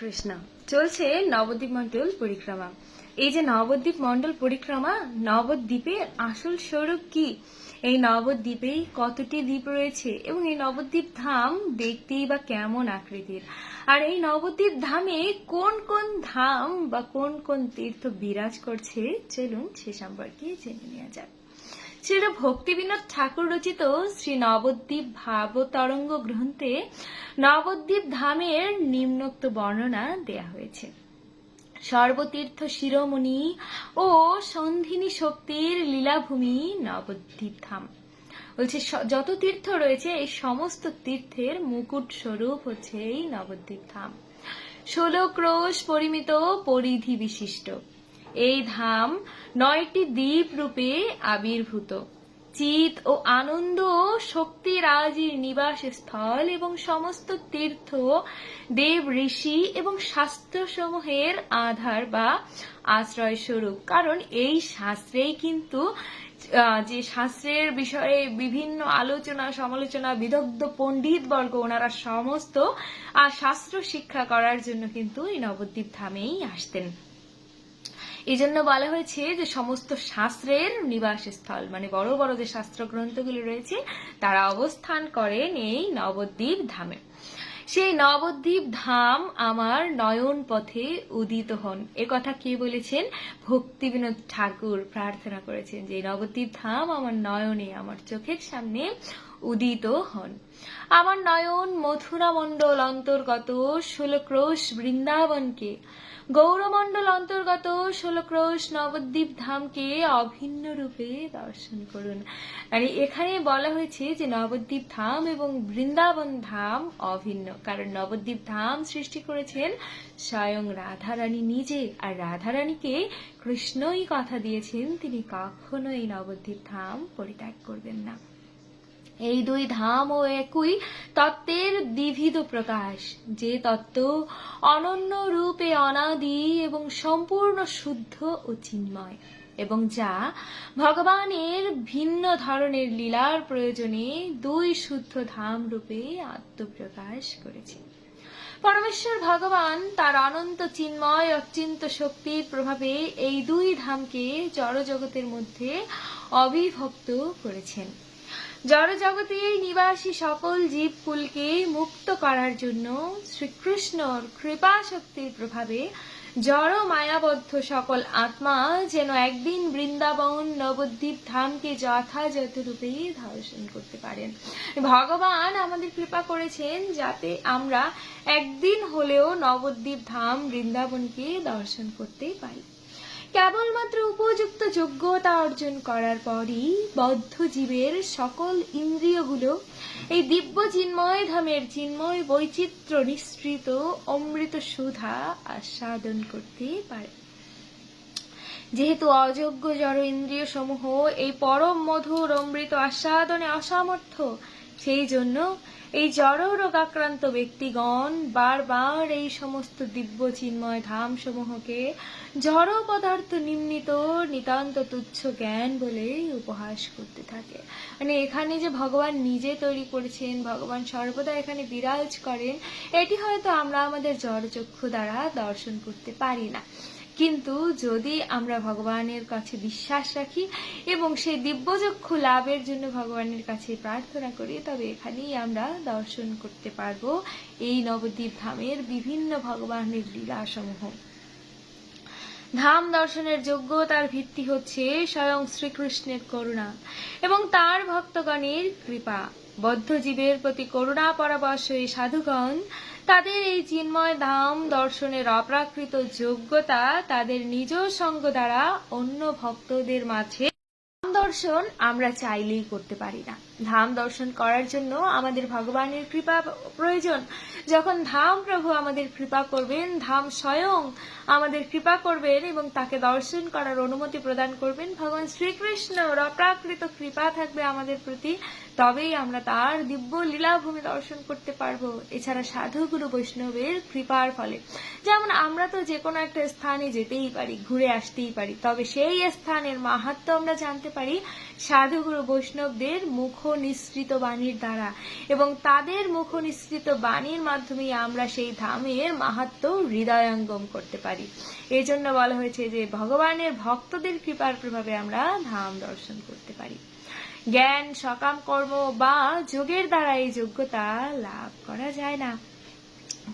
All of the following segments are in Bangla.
কৃষ্ণ। চলছে নবদ্বীপ মণ্ডল পরিক্রমা। এই যে নবদ্বীপ মণ্ডল পরিক্রমা, নবদ্বীপের আসল স্বরূপ কি? এই নবদ্বীপেই কতটি দ্বীপ রয়েছে এবং এই নবদ্বীপ ধাম দেখতেই বা কেমন আকৃতির? আর এই নবদ্বীপ ধামে কোন কোন ধাম বা কোন কোন তীর্থ বিরাজ করছে? চলুন সে সম্পর্কে জেনে নেওয়া যাক। শ্রী ভক্তি বিনোদ ঠাকুর রচিত শ্রী নবদ্বীপ ভাবতরঙ্গ গ্রন্থে নবদ্বীপ ধামের নিম্নোক্ত বর্ণনা দেয়া হয়েছে। সর্বতীর্থ শিরোমণি ও সন্ধিনী শক্তির লীলাভূমি নবদ্বীপ ধাম। বলছে যত তীর্থ রয়েছে, এই সমস্ত তীর্থের মুকুট স্বরূপ হচ্ছে এই নবদ্বীপ ধাম। ষোলো ক্রোশ পরিমিত পরিধি বিশিষ্ট। এই ধাম নয়টি দ্বীপ রূপে আবির্ভূত। চিত ও আনন্দ শক্তি রাজির নিবাস স্থল এবং সমস্ত তীর্থ, দেব ঋষি এবং শাস্ত্রসমূহের আধার বা আশ্রয় স্বরূপ কারণ এই শাস্ত্রেই কিন্তু যে শাস্ত্রের বিষয়ে বিভিন্ন আলোচনা, সমালোচনা, বিদগ্ধ পণ্ডিত বর্গ ওনারা সমস্ত শাস্ত্র শিক্ষা করার জন্য কিন্তু এই নবদ্বীপ ধামেই আসতেন। এই জন্য বলা হয়েছে যে সমস্ত শাস্ত্রের নিবাস স্থল মানে বড় বড় যে শাস্ত্র গ্রন্থগুলি রয়েছে, তারা অবস্থান করেন এই নবদ্বীপ ধামে। সেই নবদ্বীপ ধাম আমার নয়ন পথে উদিত হন। এ কথা কে বলেছেন? ভক্তি বিনোদ ঠাকুর প্রার্থনা করেছেন যে নবদ্বীপ ধাম আমার নয়নে, আমার চোখের সামনে উদিত হন। আমার নয়ন মথুরা মণ্ডল অন্তর্গত ষোলক্রোশ বৃন্দাবনকে। গৌরমণ্ডল অন্তর্গত ষোলক্রোশ নবদ্বীপ ধামকে অভিন্ন রূপে দর্শন করুন। মানে এখানে বলা হয়েছে যে নবদ্বীপ ধাম এবং বৃন্দাবন ধাম অভিন্ন। কারণ নবদ্বীপ ধাম সৃষ্টি করেছেন স্বয়ং রাধারানী নিজে। আর রাধারানীকে কৃষ্ণই কথা দিয়েছেন। তিনি কখনো এই নবদ্বীপ ধাম পরিত্যাগ করবেন না। এই দুই ধাম ও একই তত্ত্বের বিবিধ প্রকাশ। যে তত্ত্ব অনন্য রূপে অনাদি এবং সম্পূর্ণ শুদ্ধ ও চিন্ময়, এবং যা ভগবানের ভিন্ন ধরনের লীলার প্রয়োজনে দুই শুদ্ধ ধাম রূপে আত্মপ্রকাশ করেছে। পরমেশ্বর ভগবান তার অনন্ত চিন্ময়, অচিন্ত শক্তির প্রভাবে এই দুই ধামকে জড়জগতের মধ্যে অবিভক্ত করেছেন। জড়জগতে নিবাসী সকল জীবকুলকে মুক্ত করার জন্য শ্রীকৃষ্ণর কৃপা শক্তির প্রভাবে জড় মায়াবদ্ধ সকল আত্মা যেন একদিন বৃন্দাবন নবদ্বীপ ধামকে যথাযথ রূপে দর্শন করতে পারেন। ভগবান আমাদের কৃপা করেছেন যাতে আমরা একদিন হলেও নবদ্বীপ ধাম বৃন্দাবনকে দর্শন করতে পারি। কেবলমাত্র উপযুক্ত যোগ্যতা অর্জন করার পরই বদ্ধ জীবের সকল ইন্দ্রিয়গুলো এই দিব্য চিন্ময় ধামের চিন্ময় বৈচিত্র্য নিঃসৃত অমৃত সুধা আস্বাদন করতে পারে। যেহেতু অযোগ্য জড় ইন্দ্রিয় সমূহ এই পরম মধুর অমৃত আস্বাদনে অসামর্থ্য সেই জন্য এই জড় রোগাক্রান্ত ব্যক্তিগণ বারবার এই সমস্ত দিব্য চিন্ময় ধাম সমূহকে জড় পদার্থ নিম্নিত নিতান্ত তুচ্ছ জ্ঞান বলে উপহাস করতে থাকে। মানে এখানে যে ভগবান নিজে তৈরি করেছেন, ভগবান সর্বদা এখানে বিরাজ করেন, এটি হয়তো আমরা আমাদের জড়চক্ষু দ্বারা দর্শন করতে পারি না। কিন্তু যদি আমরা ভগবানের কাছে বিশ্বাস রাখি এবং সেই দিব্যচক্ষু লাভের জন্য ভগবানের কাছে প্রার্থনা করি, তবে এখানেই আমরা দর্শন করতে পারব এই নবদ্বীপ ধামের বিভিন্ন ভগবানের লীলাসমূহ। ধাম দর্শনের যোগ্যতার ভিত্তি হচ্ছে স্বয়ং শ্রীকৃষ্ণের করুণা এবং তার ভক্তগণের কৃপা। বদ্ধ জীবের প্রতি করুণা পরাবশ এই সাধুগণ তাদের এই চিন্ময় ধাম দর্শনের অপ্রাকৃত যোগ্যতা তাদের নিজ সঙ্গ দ্বারা অন্য ভক্তদের মাঝে ধাম দর্শন আমরা চাইলেই করতে পারি না। ধাম দর্শন করার জন্য আমাদের ভগবানের কৃপা প্রয়োজন। যখন ধাম প্রভু আমাদের কৃপা করবেন, ধাম স্বয়ং আমাদের কৃপা করবেন এবং তাকে দর্শন করার অনুমতি প্রদান করবেন, ভগবান শ্রীকৃষ্ণর অপ্রাকৃত কৃপা থাকবে আমাদের প্রতি। তবেই আমরা তার দিব্য লীলাভূমি দর্শন করতে পারব। এছাড়া সাধুগুরু বৈষ্ণবের কৃপার ফলে। যেমন আমরা তো যে কোনো একটা স্থানে যেতেই পারি, ঘুরে আসতেই পারি, তবে সেই স্থানের মাহাত্ম আমরা জানতে পারি সাধুগুরু বৈষ্ণবদের মুখ নিঃসৃত বাণীর দ্বারা। এবং তাদের মুখ নিঃসৃত বাণীর মাধ্যমে আমরা সেই ধামের মাহাত্ম হৃদয়ঙ্গম করতে পারি। এই জন্য বলা হয়েছে যে, ভগবানের ভক্তদের কৃপার প্রভাবে আমরা ধাম দর্শন করতে পারি। জ্ঞান সকাম কর্ম বা যোগের দ্বারা এই যোগ্যতা লাভ করা যায় না।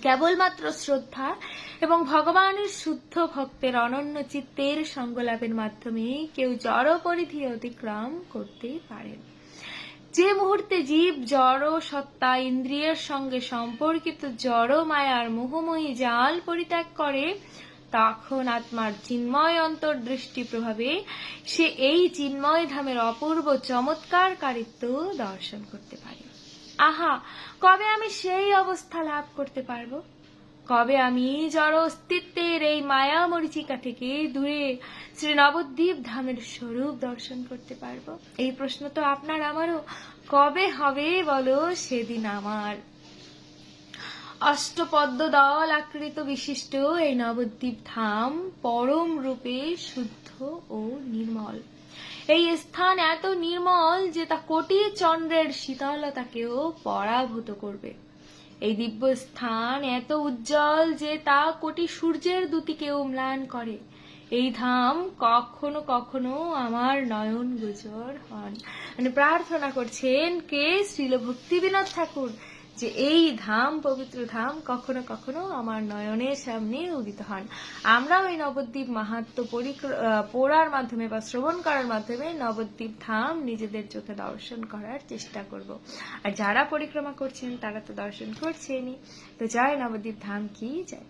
কেবলমাত্র শ্রদ্ধা এবং ভগবানের শুদ্ধ ভক্তের অনন্য চিত্তের সঙ্গ লাভের মাধ্যমে কেউ জড় পরিধি অতিক্রম করতে পারেন যে মুহূর্তে জীব জড়, সত্তা, ইন্দ্রিয়ের সঙ্গে সম্পর্কিত জড়, মায়ার মোহময়ী জাল পরিত্যাগ করে তখন আত্মার চিন্ময় অন্তর্দৃষ্টি প্রভাবে সে এই চিন্ময় ধামের অপূর্ব চমৎকার কারিত্ব দর্শন করতে পারে। আহা, কবে আমি সেই অবস্থা লাভ করতে পারব? কবে আমি জড় অস্তিত্বের এই মায়া মরিচিকা থেকে দূরে শ্রী নবদ্বীপ ধামের স্বরূপ দর্শন করতে পারব? এই প্রশ্ন তো আপনার আমারও। কবে হবে বলো সেদিন আমার। অষ্টপদ্ম দল আকৃত বিশিষ্ট এই নবদ্বীপ ধাম পরম রূপে শুদ্ধ ও নির্মল। এই স্থান এত নির্মল যে তা কোটি চন্দ্রের শীতলতাকেও পরাভূত করবে। এই দিব্য স্থান এত উজ্জ্বল যে তা কোটি সূর্যের দুতিকেও ম্লান করে। এই ধাম কখনো কখনো আমার নয়ন গোচর হন। মানে প্রার্থনা করছেন, কে? শ্রীল ভক্তি বিনোদ ঠাকুর। যে এই ধাম, পবিত্র ধাম কখনো কখনো আমার নয়নের সামনে উদিত হন। আমরাও ওই নবদ্বীপ মাহাত্ম পড়ার মাধ্যমে বা শ্রবণ করার মাধ্যমে নবদ্বীপ ধাম নিজেদের চোখে দর্শন করার চেষ্টা করব। আর যারা পরিক্রমা করছেন, তারা তো দর্শন করছেনই। তো জয় নবদ্বীপ ধাম কি জয়।